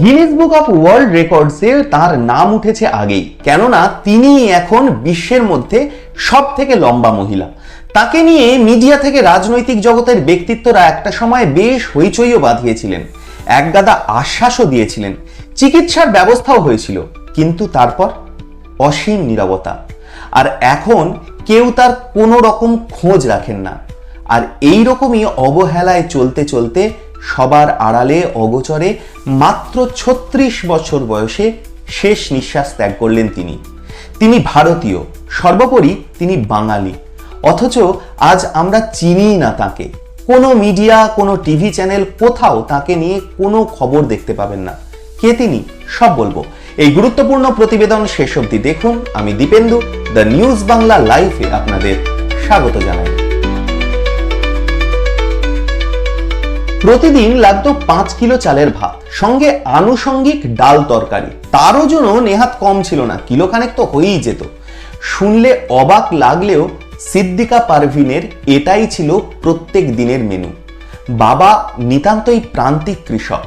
Guinness book of world রেকর্ডসে তার নাম উঠেছে আগেই। কেননা তিনি এখন বিশ্বের মধ্যে সব থেকে লম্বা মহিলা। তাকে নিয়ে মিডিয়া থেকে রাজনৈতিক জগতের ব্যক্তিত্বরা একটা সময় বেশ হইচইও বাঁধিয়েছিলেন। একগাদা আশ্বাসও দিয়েছিলেন। চিকিৎসার ব্যবস্থাও হয়েছিল। কিন্তু তারপর অসীম নীরবতা। আর এখন কেউ তার কোনো রকম খোঁজ রাখেন না। আর এই রকমই অবহেলায় চলতে চলতে সবার আড়ালে অগোচরে মাত্র ছত্রিশ বছর বয়সে শেষ নিঃশ্বাস ত্যাগ করলেন তিনি। তিনি ভারতীয়, সর্বোপরি তিনি বাঙালি। অথচ আজ আমরা চিনি না তাকে। কোনো মিডিয়া, কোনো টিভি চ্যানেল কোথাও তাকে নিয়ে কোনো খবর দেখতে পাবেন না। কে তিনি? সব বলব। এই গুরুত্বপূর্ণ প্রতিবেদন শেষ অবধি দেখুন। আমি দীপেন্দু, দ্য নিউজ বাংলা লাইভে আপনাদের স্বাগত জানাই। প্রতিদিন লাগতো পাঁচ কিলো চালের ভাত, সঙ্গে আনুষঙ্গিক ডাল তরকারি। তারও জন্য নেহাত কম ছিল না, কিলোখানেক তো হয়েই যেত। শুনলে অবাক লাগলেও সিদ্দিকা পারভিনের এটাই ছিল প্রত্যেক দিনের মেনু বাবা নিতান্তই প্রান্তিক কৃষক।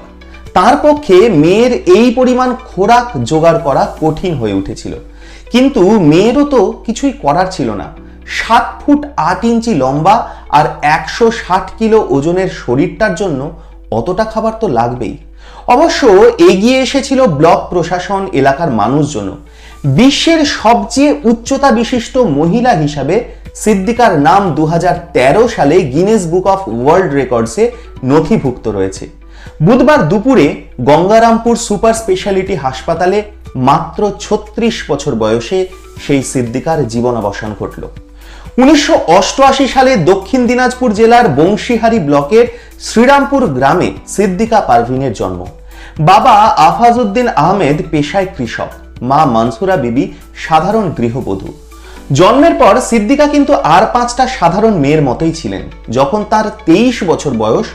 তার পক্ষে মেয়ের এই পরিমাণ খোরাক জোগাড় করা কঠিন হয়ে উঠেছিল। কিন্তু মেয়েরও তো কিছুই করার ছিল না। সাত ফুট আট ইঞ্চি লম্বা আর একশো ষাট কিলো ওজনের শরীরটার জন্য অতটা খাবার তো লাগবেই। অবশ্য এগিয়ে এসেছিল ব্লক প্রশাসন এলাকার মানুষজন বিশ্বের সবচেয়ে উচ্চতা বিশিষ্ট মহিলা হিসাবে সিদ্দিকার নাম দু হাজার তেরো সালে গিনেস বুক অফ ওয়ার্ল্ড রেকর্ডসে নথিভুক্ত রয়েছে। বুধবার দুপুরে গঙ্গারামপুর সুপার স্পেশালিটি হাসপাতালে মাত্র ছত্রিশ বছর বয়সে সেই সিদ্দিকার জীবনাবসান ঘটল। উনিশশো অষ্টআশি সালে দক্ষিণ দিনাজপুর জেলার বংশীহারি ব্লকের শ্রীরামপুর গ্রামে সিদ্দিকা পারভিনের জন্ম। বাবা আফাজউদ্দিন আহমেদ পেশায় কৃষক, মা মানসুরা বিবি সাধারণ গৃহবধূ। জন্মের পর সিদ্দিকা কিন্তু আর পাঁচটা সাধারণ মেয়ের মতোই ছিলেন। যখন তার তেইশ বছর বয়স,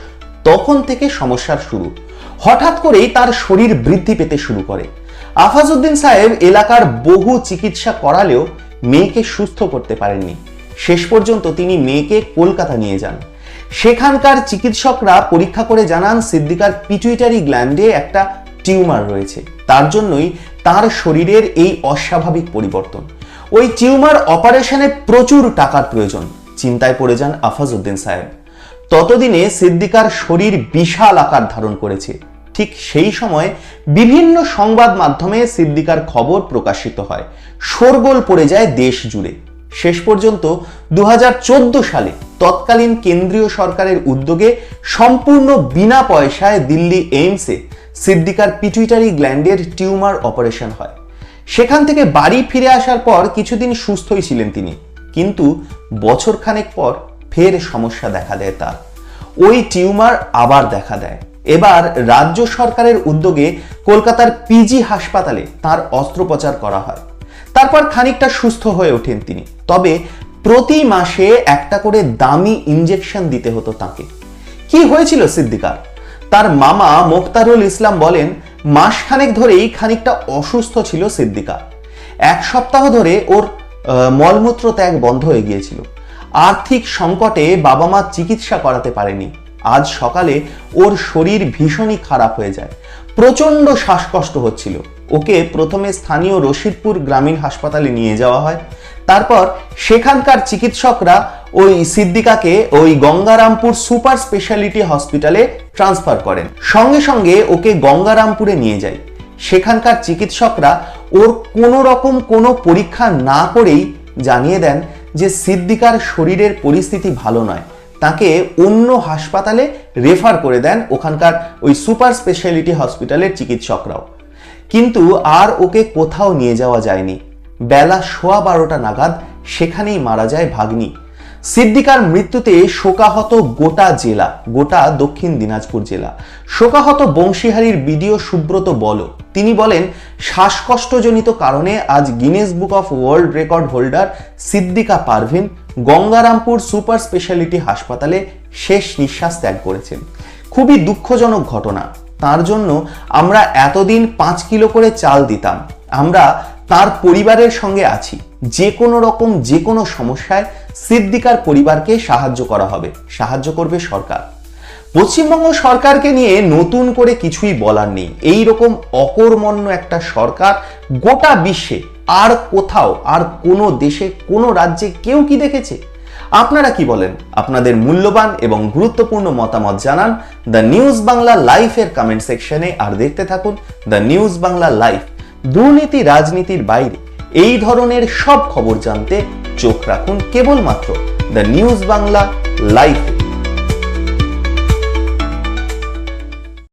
তখন থেকে সমস্যার শুরু। হঠাৎ করেই তার শরীর বৃদ্ধি পেতে শুরু করে। আফাজউদ্দিন সাহেব এলাকার বহু চিকিৎসা করালেও মেয়েকে সুস্থ করতে পারেননি। শেষ পর্যন্ত তিনি মেয়েকে কলকাতা নিয়ে যান। সেখানকার চিকিৎসকরা পরীক্ষা করে জানান সিদ্দিকার পিটুইটারি গ্ল্যান্ডে একটা টিউমার রয়েছে। তার জন্যই তার শরীরের এই অস্বাভাবিক পরিবর্তন। ওই টিউমার অপারেশনে প্রচুর টাকার প্রয়োজন, চিন্তায় পড়ে যান আফাজউদ্দিন সাহেব। ততদিনে সিদ্দিকার শরীর বিশাল আকার ধারণ করেছে। ঠিক সেই সময় বিভিন্ন সংবাদ মাধ্যমে সিদ্দিকার খবর প্রকাশিত হয়। শোরগোল পড়ে যায় দেশ জুড়ে। শেষ পর্যন্ত দু হাজার চোদ্দ সালে তৎকালীন কেন্দ্রীয় সরকারের উদ্যোগে সম্পূর্ণ বিনা পয়সায় দিল্লি এইমসে সিদ্দিকার পিটুইটারি গ্ল্যান্ডের টিউমার অপারেশন হয়। সেখান থেকে বাড়ি ফিরে আসার পর কিছুদিন সুস্থই ছিলেন তিনি। কিন্তু বছরখানেক পর ফের সমস্যা দেখা দেয় তার। ওই টিউমার আবার দেখা দেয়। এবার রাজ্য সরকারের উদ্যোগে কলকাতার পিজি হাসপাতালে তার অস্ত্রোপচার করা হয়। তারপর খানিকটা সুস্থ হয়ে ওঠেন তিনি। তবে প্রতি মাসে একটা করে দামি ইঞ্জেকশন দিতে হতো তাকে। কি হয়েছিল সিদ্দিকার? তার মামা মোখতারুল ইসলাম বলেন, মাসখানেক ধরেই খানিকটা অসুস্থ ছিল সিদ্দিকা এক সপ্তাহ ধরে ওর মলমূত্র ত্যাগ বন্ধ হয়ে গিয়েছিল। আর্থিক সংকটে বাবা মা চিকিৎসা করাতে পারেনি। আজ সকালে ওর শরীর ভীষণই খারাপ হয়ে যায়। প্রচণ্ড শ্বাসকষ্ট হচ্ছিল। ওকে প্রথমে স্থানীয় রশিদপুর গ্রামীণ হাসপাতালে নিয়ে যাওয়া হয়। তারপর সেখানকার চিকিৎসকরা ওই সিদ্দিকাকে ওই গঙ্গারামপুর সুপার স্পেশালিটি হসপিটালে ট্রান্সফার করেন। সঙ্গে সঙ্গে ওকে গঙ্গারামপুরে নিয়ে যায়। সেখানকার চিকিৎসকরা ওর কোনো রকম কোনো পরীক্ষা না করেই জানিয়ে দেন যে সিদ্দিকার শরীরের পরিস্থিতি ভালো নয়। তাকে অন্য হাসপাতালে রেফার করে দেন ওখানকার ওই সুপার স্পেশালিটি হসপিটালের চিকিৎসকরাও। কিন্তু আর ওকে কোথাও নিয়ে যাওয়া যায়নি। বেলা সোয়া বারোটা নাগাদ সেখানেই মারা যায় ভাগ্নি। সিদ্দিকার মৃত্যুতে শোকাহত গোটা জেলা, গোটা দক্ষিণ দিনাজপুর জেলা। শোকাহত বংশীহারির বিডিও সুব্রত বল। তিনি বলেন, শ্বাসকষ্টজনিত কারণে আজ Guinness Book of World Record holder Siddika Parvin Gangarampur super speciality হাসপাতালে শেষ নিঃশ্বাস ত্যাগ করেছেন। খুবই দুঃখজনক ঘটনা। তার জন্য আমরা এতদিন পাঁচ কিলো করে চাল দিতাম। আমরা তার পরিবারের সঙ্গে আছি। যে কোনো রকম যে কোনো সমস্যায় সিদ্দিকার পরিবারকে সাহায্য করা হবে। সাহায্য করবে সরকার। পশ্চিমবঙ্গ সরকারকে নিয়ে নতুন করে কিছুই বলার নেই। এই রকম অকর্মণ্য একটা সরকার গোটা বিশ্বে, আর কোথাও, আর কোনো দেশে, কোনো রাজ্যে কেউ কি দেখেছে? আপনারা কি বলেন? আপনাদের মূল্যবান এবং গুরুত্বপূর্ণ মতামত জানান দ্য নিউজ বাংলা লাইফের কমেন্ট সেকশনে আর দেখতে থাকুন দ্য নিউজ বাংলা লাইফ, দুর্নীতি রাজনীতির বাইরে। এই ধরনের সব খবর জানতে চোখ রাখুন কেবলমাত্র দ্য নিউজ বাংলা লাইফে